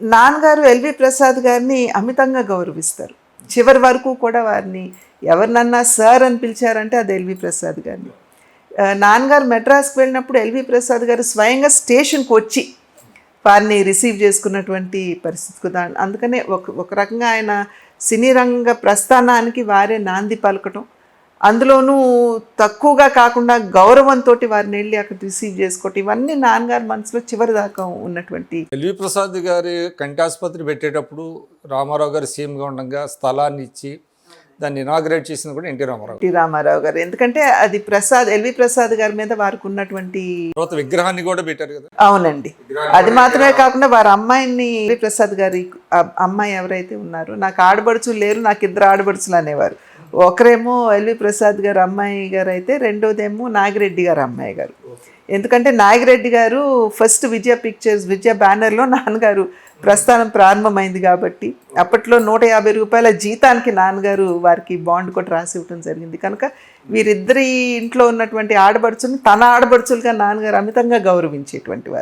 నాన్నగారు ఎల్వి ప్రసాద్ గారిని అమితంగా గౌరవిస్తారు. చివరి వరకు కూడా వారిని ఎవరినన్నా సార్ అని పిలిచారంటే అది ఎల్వి ప్రసాద్ గారిని. నాన్నగారు మెడ్రాస్కి వెళ్ళినప్పుడు ఎల్వి ప్రసాద్ గారు స్వయంగా స్టేషన్కి వచ్చి వారిని రిసీవ్ చేసుకున్నటువంటి పరిస్థితి అందుకనే ఒక ఒక రకంగా ఆయన సినీ రంగ ప్రస్థానానికి వారే నాంది పలకటం. అందులోనూ తక్కువగా కాకుండా గౌరవంతో వారిని వెళ్ళి అక్కడ రిసీవ్ చేసుకోవటం ఇవన్నీ నాన్నగారి మనసులో చివరి దాకా ఉన్నటువంటి ఎల్వి ప్రసాద్ గారి కంటి ఆసుపత్రి పెట్టేటప్పుడు రామారావు గారు సీఎంగా ఉండగా స్థలాన్ని ఇచ్చి దాన్ని ఇనాగ్రేట్ చేసింది కూడా ఎన్టీ రామారావు. టి రామారావు గారు. ఎందుకంటే అది ప్రసాద్ ఎల్వి ప్రసాద్ గారి మీద వారికి ఉన్నటువంటి తర్వాత విగ్రహాన్ని కూడా పెట్టారు కదా. అవునండి. అది మాత్రమే కాకుండా వారి అమ్మాయిని ఎల్వి ప్రసాద్ గారి అమ్మాయి ఎవరైతే ఉన్నారో నాకు ఆడబడుచులు లేరు నాకు ఇద్దరు ఆడబడుచులు అనేవారు. ఒకరేమో ఎల్వి ప్రసాద్ గారు అమ్మాయి గారు అయితే రెండోదేమో నాగిరెడ్డి గారు అమ్మాయి గారు. ఎందుకంటే నాగిరెడ్డి గారు ఫస్ట్ విజయ పిక్చర్స్ విజయ బ్యానర్లో నాన్నగారు ప్రస్థానం ప్రారంభమైంది కాబట్టి అప్పట్లో నూట యాభై రూపాయల జీతానికి నాన్నగారు వారికి బాండ్ కూడా రాసి ఇవ్వడం జరిగింది. కనుక వీరిద్దరి ఇంట్లో ఉన్నటువంటి ఆడబడుచుని తన ఆడబడుచులుగా నాన్నగారు అమితంగా గౌరవించేటువంటి వారు.